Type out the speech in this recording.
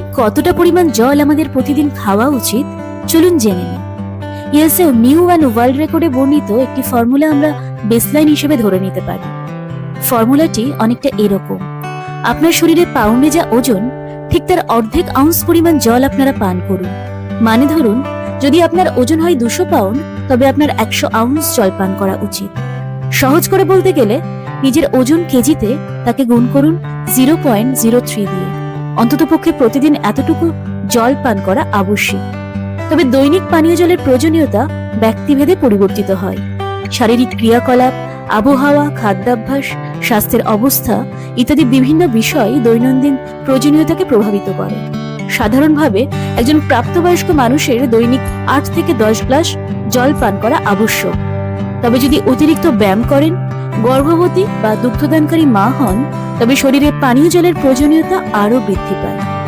ঠিক কতটা পরিমাণ জল আমাদের প্রতিদিন খাওয়া উচিত, চলুন জেনে নিই। ইয়েসে নিউ অ্যান্ড ওয়ার্ল্ড রেকর্ডে বর্ণিত একটি ফর্মুলা আমরা বেসলাইন হিসেবে ধরে নিতে পারি। ফর্মুলাটি অনেকটা এরকম। আপনার শরীরে পাউন্ডে যা ওজন, ঠিক তার অর্ধেক আউন্স পরিমাণ জল আপনারা পান করুন। মানে ধরুন, যদি আপনার ওজন হয় দুশো পাউন্ড, তবে আপনার একশো আউন্স জল পান করা উচিত। সহজ করে বলতে গেলে, নিজের ওজন কেজিতে তাকে গুণ করুন জিরো পয়েন্ট জিরো থ্রি দিয়ে। অন্ততপক্ষে প্রতিদিন এতটুকু জল পান করা আবশ্যিক। তবে দৈনিক পানীয় জলের প্রয়োজনীয়তা ব্যক্তিভেদে পরিবর্তিত হয়। শারীরিক ক্রিয়াকলাপ, আবহাওয়া, খাদ্যাভ্যাস, স্বাস্থ্যের অবস্থা ইত্যাদি বিভিন্ন বিষয় দৈনন্দিন প্রয়োজনীয়তাকে প্রভাবিত করে। সাধারণভাবে একজন প্রাপ্তবয়স্ক মানুষের দৈনিক আট থেকে দশ গ্লাস জল পান করা আবশ্যক। তবে যদি অতিরিক্ত ব্যায়াম করেন গর্ভবতী বা দুগ্ধদানকারী মা হন তবে শরীরে পানীয় জলের প্রয়োজনীয়তা আরও বৃদ্ধি পায়।